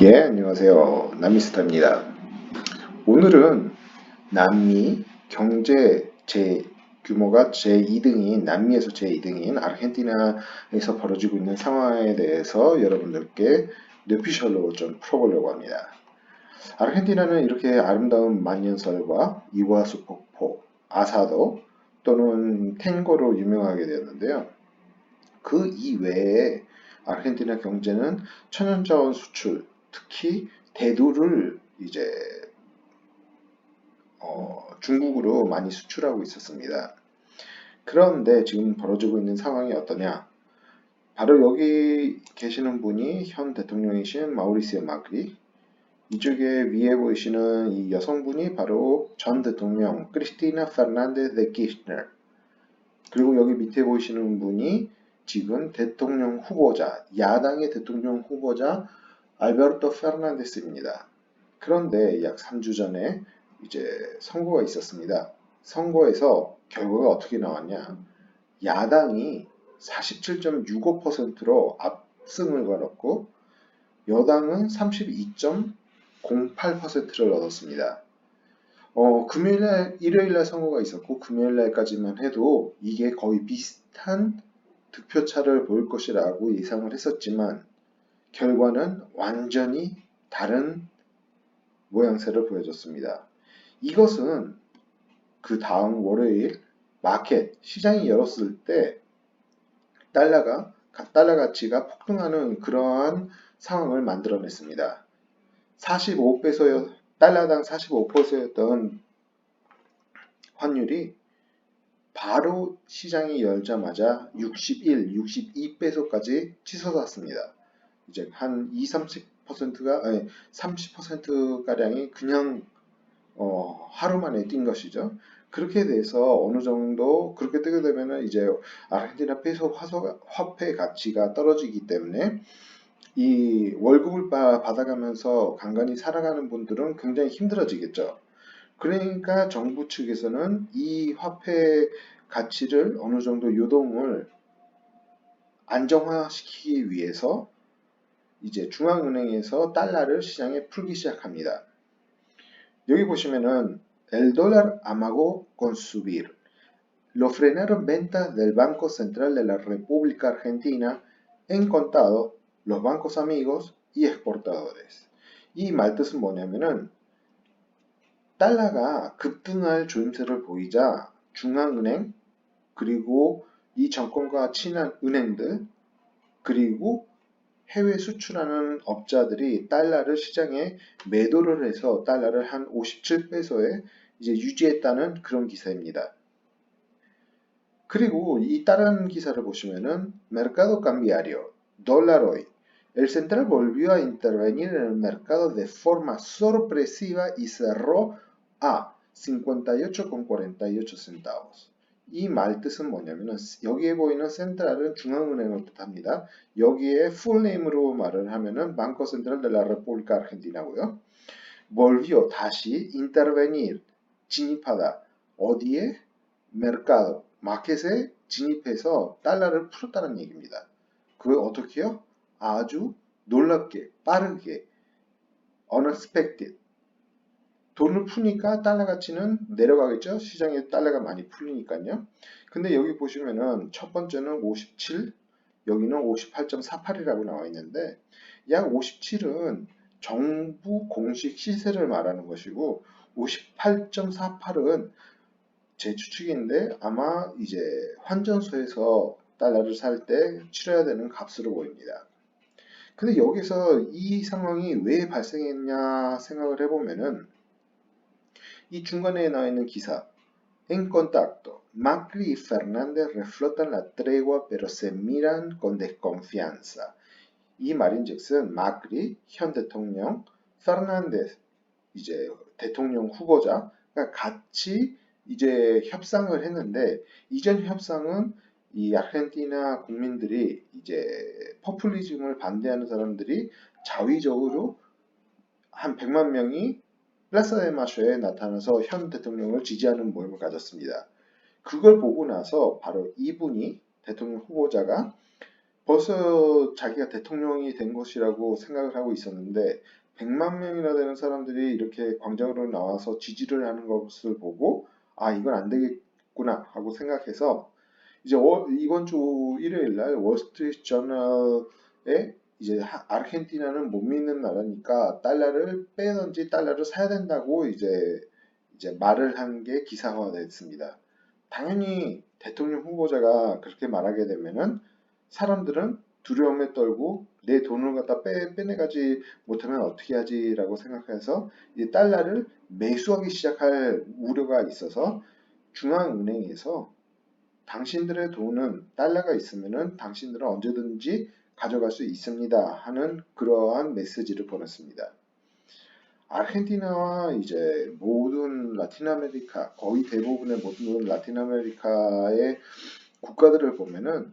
예, 안녕하세요. 남미스타입니다. 오늘은 남미 경제 제 규모가 제2등인 남미에서 제2등인 아르헨티나에서 벌어지고 있는 상황에 대해서 여러분들께 뇌피셜로 좀 풀어보려고 합니다. 아르헨티나는 이렇게 아름다운 만년설과 이와수 폭포, 아사도 또는 탱고로 유명하게 되었는데요. 그 이외에 아르헨티나 경제는 천연자원 수출, 특히 대두를 이제 어, 중국으로 많이 수출하고 있었습니다. 그런데 지금 벌어지고 있는 상황이 어떠냐? 바로 여기 계시는 분이 현 대통령이신 마우리시오 마크리, 이쪽에 위에 보이시는 이 여성분이 바로 전 대통령 크리스티나 페르난데스 데 키르너, 그리고 여기 밑에 보이시는 분이 지금 대통령 후보자, 야당의 대통령 후보자 알베르토 페르난데스입니다. 그런데 약 3주 전에 이제 선거가 있었습니다. 선거에서 결과가 어떻게 나왔냐? 야당이 47.65%로 압승을 거뒀고 여당은 32.08%를 얻었습니다. 어, 금요일날, 일요일날 선거가 있었고 금요일날까지만 해도 이게 거의 비슷한 득표차를 보일 것이라고 예상을 했었지만 결과는 완전히 다른 모양새를 보여줬습니다. 이것은 그 다음 월요일 마켓 시장이 열었을 때 달러가 달러 가치가 폭등하는 그러한 상황을 만들어냈습니다. 45페소였 달러당 45페소였던 환율이 바로 시장이 열자마자 61, 62페소까지 치솟았습니다. 이제 한 2, 30%가 아니 30% 가량이 그냥 어, 하루 만에 뛴 것이죠. 그렇게 돼서 어느 정도 그렇게 뜨게 되면은 이제 아르헨티나 페소 화폐 가치가 떨어지기 때문에 이 월급을 받아가면서 간간히 살아가는 분들은 굉장히 힘들어지겠죠. 그러니까 정부 측에서는 이 화폐 가치를 어느 정도 요동을 안정화시키기 위해서 이제 중앙은행에서 달러를 시장에 풀기 시작합니다. 여기 보시면은 el dólar amagó con subir. Lo frenaron ventas del Banco Central de la República Argentina en contado los bancos amigos y exportadores. 이 말뜻은 뭐냐면은 달러가 급등할 조임새를 보이자 중앙은행 그리고 이 정권과 친한 은행들 그리고 해외 수출하는 업자들이 달러를 시장에 매도를 해서 달러를 한 57페소에 이제 유지했다는 그런 기사입니다. 그리고 이 다른 기사를 보시면은 Mercado Cambiario, Dólar Hoy. El central volvió a intervenir en el mercado de forma sorpresiva y cerró a 58,48 centavos. 이 말 뜻은 뭐냐면은 여기에 보이는 센트럴은 중앙은행을 뜻합니다. 여기에 풀네임으로 말을 하면은 Banco Central de la República Argentina고요. volvió 다시 intervenir 진입하다 어디에 mercado 마켓에 진입해서 달러를 풀었다는 얘기입니다. 그 어떻게요? 아주 놀랍게 빠르게 unexpected 돈을 푸니까 달러 가치는 내려가겠죠. 시장에 달러가 많이 풀리니까요. 근데 여기 보시면은 첫 번째는 57, 여기는 58.48이라고 나와 있는데 약 57은 정부 공식 시세를 말하는 것이고 58.48은 제 추측인데 아마 이제 환전소에서 달러를 살 때 치러야 되는 값으로 보입니다. 근데 여기서 이 상황이 왜 발생했냐 생각을 해보면은 이 중간에 나와 있는 기사 En contacto, Macri y Fernández reflotan la tregua pero se miran con desconfianza. 이 말인즉슨 마크리 현 대통령, 페르난데스 이제 대통령 후보자가 같이 이제 협상을 했는데 이전 협상은 이 아르헨티나 국민들이 이제 퍼플리즘을 반대하는 사람들이 자위적으로 한 100만 명이 플라사데마쇼에 나타나서 현 대통령을 지지하는 모임을 가졌습니다. 그걸 보고 나서 바로 이분이 대통령 후보자가 벌써 자기가 대통령이 된 것이라고 생각을 하고 있었는데 100만 명이나 되는 사람들이 이렇게 광장으로 나와서 지지를 하는 것을 보고 아 이건 안 되겠구나 하고 생각해서 이제 월- 이번 주 일요일 날 월스트리트 저널에 이제 하- 아르헨티나는 못 믿는 나라니까 달러를 빼든지 달러를 사야 된다고 이제 이제 말을 한 게 기사화됐습니다. 당연히 대통령 후보자가 그렇게 말하게 되면은 사람들은 두려움에 떨고 내 돈을 갖다 빼, 빼내가지 못하면 어떻게 하지라고 생각해서 이 달러를 매수하기 시작할 우려가 있어서 중앙은행에서 당신들의 돈은 달러가 있으면은 당신들은 언제든지 가져갈 수 있습니다 하는 그러한 메시지를 보냈습니다. 아르헨티나와 이제 모든 라틴 아메리카 거의 대부분의 모든 라틴 아메리카의 국가들을 보면은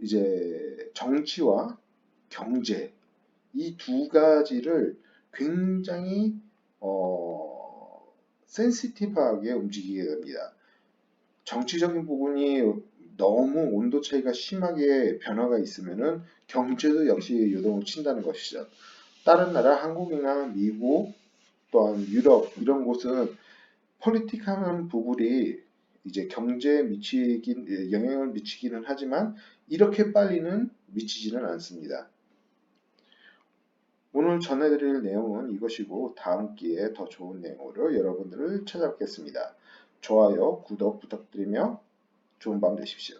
이제 정치와 경제 이 두 가지를 굉장히 어 센시티브하게 움직이게 됩니다. 정치적인 부분이 너무 온도 차이가 심하게 변화가 있으면은 경제도 역시 요동을 친다는 것이죠. 다른 나라 한국이나 미국 또한 유럽 이런 곳은 폴리틱하는 부분이 이제 경제에 미치긴 예, 영향을 미치기는 하지만 이렇게 빨리는 미치지는 않습니다. 오늘 전해드릴 내용은 이것이고 다음 기회에 더 좋은 내용으로 여러분들을 찾아뵙겠습니다. 좋아요, 구독 부탁드리며 좋은 밤 되십시오.